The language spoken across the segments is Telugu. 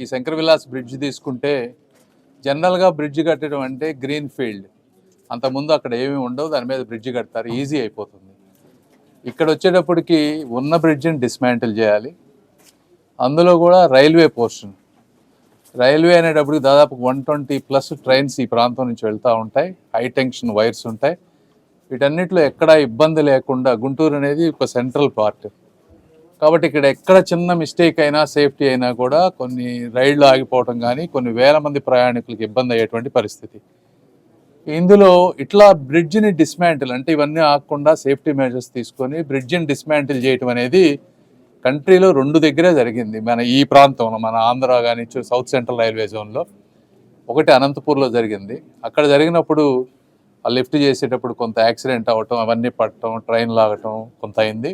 ఈ శంకర్ విలాస్ బ్రిడ్జ్ తీసుకుంటే జనరల్గా బ్రిడ్జ్ కట్టడం అంటే గ్రీన్ ఫీల్డ్. అంతకుముందు అక్కడ ఏమీ ఉండవు దాని మీద బ్రిడ్జ్ కడతారు ఈజీ అయిపోతుంది. ఇక్కడ వచ్చేటప్పటికి ఉన్న బ్రిడ్జిని డిస్మాంటిల్ చేయాలి. అందులో కూడా రైల్వే పోర్షన్. రైల్వే అనేటప్పటికి దాదాపు వన్ ట్వంటీ ప్లస్ ట్రైన్స్ ఈ ప్రాంతం నుంచి వెళ్తూ ఉంటాయి. హై టెన్షన్ వైర్స్ ఉంటాయి. వీటన్నిటిలో ఎక్కడా ఇబ్బంది లేకుండా గుంటూరు అనేది ఒక సెంట్రల్ పార్ట్. కాబట్టి ఇక్కడ ఎక్కడ చిన్న మిస్టేక్ అయినా సేఫ్టీ అయినా కూడా కొన్ని రైళ్ళు ఆగిపోవటం కానీ కొన్ని వేల మంది ప్రయాణికులకు ఇబ్బంది అయ్యేటువంటి పరిస్థితి. ఇందులో ఇట్లా బ్రిడ్జిని డిస్మాంటిల్ అంటే ఇవన్నీ ఆగకుండా సేఫ్టీ మెజర్స్ తీసుకొని బ్రిడ్జిని డిస్మాంటిల్ చేయటం అనేది కంట్రీలో రెండు దగ్గరే జరిగింది. మన ఈ ప్రాంతంలో మన ఆంధ్ర కానీ సౌత్ సెంట్రల్ రైల్వే జోన్లో ఒకటి అనంతపూర్లో జరిగింది. అక్కడ జరిగినప్పుడు ఆ లిఫ్ట్ చేసేటప్పుడు కొంత యాక్సిడెంట్ అవ్వటం అవన్నీ పట్టడం ట్రైన్ లాగటం కొంత అయింది.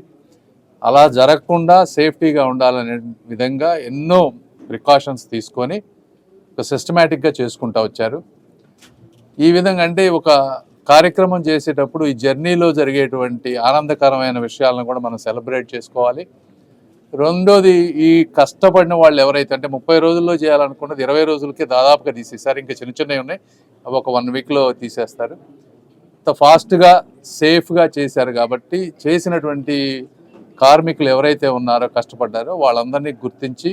అలా జరగకుండా సేఫ్టీగా ఉండాలనే విధంగా ఎన్నో ప్రికాషన్స్ తీసుకొని ఒక సిస్టమేటిక్గా చేసుకుంటూ వచ్చారు. ఈ విధంగా అంటే ఒక కార్యక్రమం చేసేటప్పుడు ఈ జర్నీలో జరిగేటువంటి ఆనందకరమైన విషయాలను కూడా మనం సెలబ్రేట్ చేసుకోవాలి. రెండోది ఈ కష్టపడిన వాళ్ళు ఎవరైతే అంటే ముప్పై రోజుల్లో చేయాలనుకున్నది ఇరవై రోజులకే దాదాపుగా తీసేశారు. ఇంకా చిన్న చిన్నవి ఉన్నాయి. అవి ఒక వన్ వీక్లో తీసేస్తారు. అంత ఫాస్ట్గా సేఫ్గా చేశారు కాబట్టి చేసినటువంటి కార్మికులు ఎవరైతే ఉన్నారో కష్టపడ్డారో వాళ్ళందరినీ గుర్తించి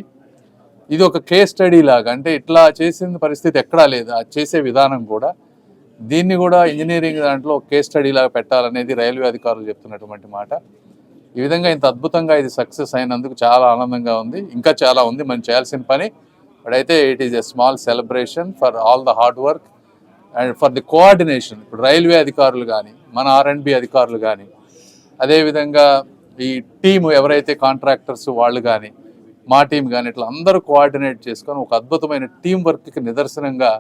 ఇది ఒక కేస్ స్టడీ లాగా అంటే ఇట్లా చేసిన పరిస్థితి ఎక్కడా లేదు. అది చేసే విధానం కూడా దీన్ని కూడా ఇంజనీరింగ్ దాంట్లో కేస్ స్టడీ లాగా పెట్టాలనేది రైల్వే అధికారులు చెప్తున్నటువంటి మాట. ఈ విధంగా ఇంత అద్భుతంగా ఇది సక్సెస్ అయినందుకు చాలా ఆనందంగా ఉంది. ఇంకా చాలా ఉంది. మనం చేయాల్సిన పని బట్ అయితే it is a small celebration for all the hard work and for the coordination. ఇప్పుడు రైల్వే అధికారులు కానీ మన ఆర్ అండ్ బి అధికారులు కానీ అదేవిధంగా ఈ టీం ఎవరైతే కాంట్రాక్టర్స్ వాళ్ళు కానీ మా టీం కానీ ఇట్లా అందరూ కోఆర్డినేట్ చేసుకొని ఒక అద్భుతమైన టీం వర్క్కి నిదర్శనంగా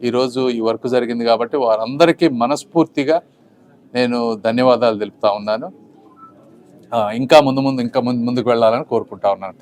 ఈరోజు ఈ వర్క్ జరిగింది కాబట్టి వారందరికీ మనస్ఫూర్తిగా నేను ధన్యవాదాలు తెలుపుతా ఉన్నాను. ఇంకా ముందు ముందు ఇంకా ముందు ముందుకు వెళ్ళాలని కోరుకుంటా ఉన్నాను.